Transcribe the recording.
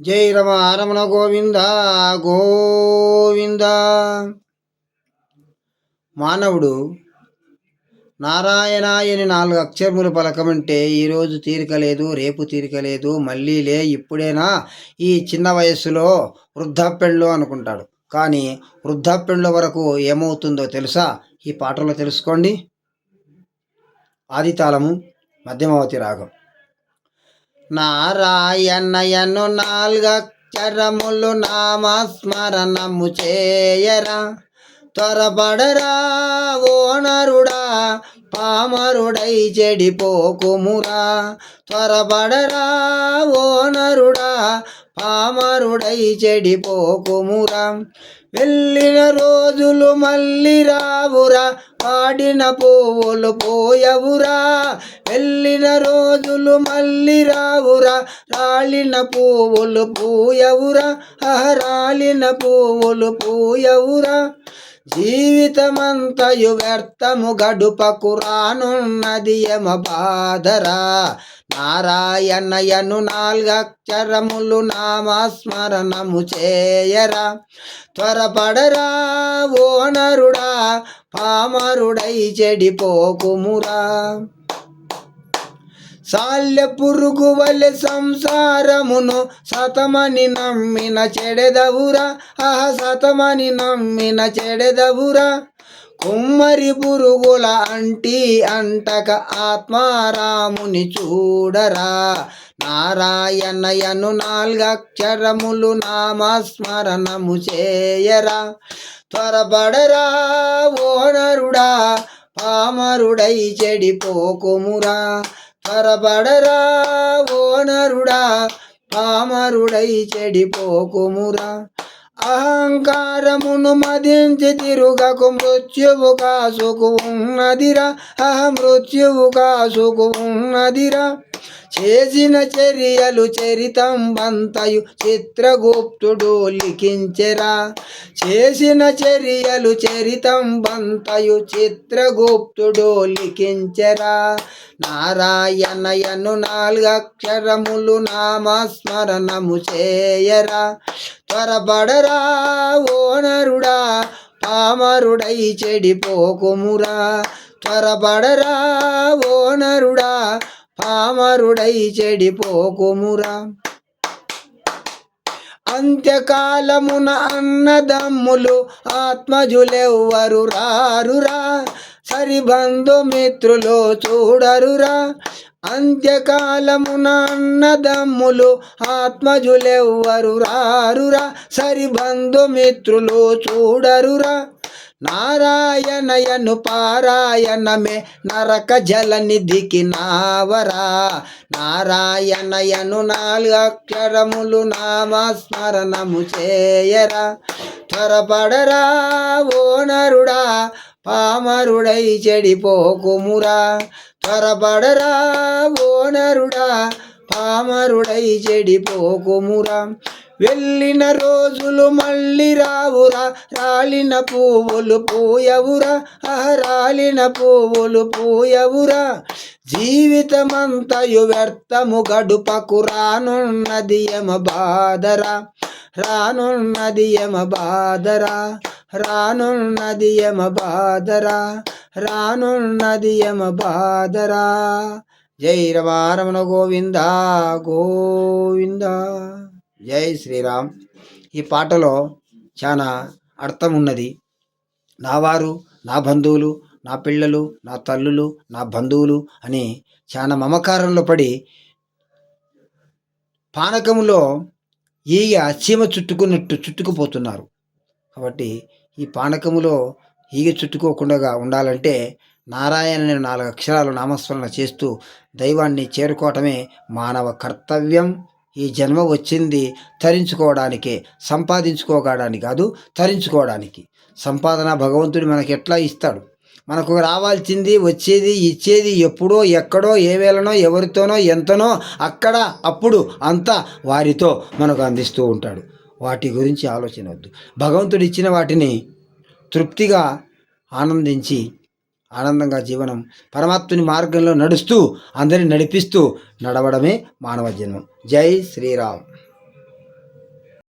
జై రమ రమణ గోవింద గోవింద. మానవుడు నారాయణాయని నాలుగు అక్షరములు పలకమంటే ఈరోజు తీరిక లేదు రేపు తీరిక లేదు మళ్ళీ లే ఇప్పుడేనా? ఈ చిన్న వయస్సులో వృద్ధాప్యంలో అనుకుంటాడు. కానీ వృద్ధాప్యంలో వరకు ఏమవుతుందో తెలుసా? ఈ పాటలో తెలుసుకోండి. ఆదితాళము మధ్యమవతి రాగం. నారాయణయను నాలుగక్షరములు నామస్మరణము చేయరా. త్వరపడరా ఓ నరుడా పామరుడై చెడిపోకుమురా. త్వరపడరా ఓ నరుడా పామరుడై చెడిపోకుమురా. వెళ్ళిన రోజులు మళ్ళీ రావురా. పాడిన పువ్వులు పోయవురా. వెళ్ళిన రోజులు మళ్ళీ రావురా. రాలిన పువ్వులు పూయవురా. అహ రాలిన పువ్వులు పూయవురా. జీవితమంతయు వ్యర్థము గడుపకు రానున్నది యమ బాధరా. నారాయణయను నాలుగక్షరములు నామస్మరణము చేయరా. త్వరపడరా ఓ నరుడా పామరుడై చెడిపోకుమురా. సాల్య పురుగు వలె సంసారమును సతమని నమ్మిన చెడెదవురా. ఆహ సతమని నమ్మిన చెడెదవురా. కుమ్మరి పురుగుల అంటి అంటక ఆత్మారాముని చూడరా. నారాయణయను నాలుగక్షరములు నామస్మరణము చేయరా. త్వరపడరా ఓ నరుడా పామరుడై చెడిపోకుమురా. త్వరపడరా ఓ నరుడా పామరుడై చెడిపోకుమురా. అహంకారమును మదించి తిరుగకు మృత్యువు కాసుకు ఉన్నదిరా. అహ మృత్యువు కాసుకు ఉన్నదిరా. చేసిన చర్యలు చరితం బంతయు చిత్రగుప్తుడు లిఖించెరా. చేసిన చర్యలు చరితం బంతయు చిత్రగుప్తుడు లిఖించెరా. నారాయణయను నాలుగక్షరములు నామస్మరణము చేయరా. త్వరపడరా ఓనరుడా పామరుడై చెడిపోకుమురా త్వరపడరా ఓనరుడా పామరుడై చెడిపోకుమురా అంత్యకాలమున అన్నదమ్ములు ఆత్మజులెవ్వరు రారురా. సరిబంధు మిత్రులు చూడరురా. అంత్యకాలమున అన్నదమ్ములు ఆత్మజులెవ్వరు రారురా సరిబంధు మిత్రులు చూడరురా. నారాయణయను పారాయణమే నరక జలనిధికి నావరా. నారాయణయను నాలుగు అక్షరములు నామస్మరణము చేయరా. త్వరపడరా ఓ నరుడా పామరుడై చెడిపోకుమురా త్వరపడరా ఓనరుడా నరుడా. పామరుడై చెడిపోకుమురా వెళ్ళిన రోజులు మళ్ళీ రావురా. రాలిన పువ్వులు పూయవురా. ఆహ్, రాలిన పువ్వులు పూయవురా. జీవితమంతయు వ్యర్థము గడుపకు రానున్నది యమ బాధరా. రానున్నది యమ బాధరా. రానున్నది యమ బాధరా రానున్నది యమ బాధరా జై రమారమణ గోవింద గోవింద. జై శ్రీరామ్. ఈ పాటలో చాలా అర్థం ఉన్నది నా వారు నా బంధువులు నా పిల్లలు నా తల్లులు నా బంధువులు అని చాలా మమకారంలో పడి పానకంలో ఈగ చీమ చుట్టుకున్నట్టు చుట్టుకుపోతున్నారు. కాబట్టి ఈ పానకములో ఈగ చుట్టుకోకుండా ఉండాలంటే నారాయణ అనే నాలుగు అక్షరాలు నామస్మరణ చేస్తూ దైవాన్ని చేరుకోవటమే మానవ కర్తవ్యం. ఈ జన్మ వచ్చింది తరించుకోవడానికే సంపాదించుకోవడానికి కాదు తరించుకోవడానికి. సంపాదన భగవంతుడు మనకి ఎట్లా ఇస్తాడు? మనకు రావాల్సింది వచ్చేది ఇచ్చేది ఎప్పుడో ఎక్కడో ఏ వేళనో ఎవరితోనో ఎంతనో అక్కడ అప్పుడు అంతా వారితో మనకు అందిస్తూ ఉంటాడు. వాటి గురించి ఆలోచన వద్దు. భగవంతుడు ఇచ్చిన వాటిని తృప్తిగా ఆనందించి ఆనందంగా జీవనం పరమాత్ముని మార్గంలో నడుస్తూ అందరిని నడిపిస్తూ నడవడమే మానవ జన్మం. జై శ్రీరామ్.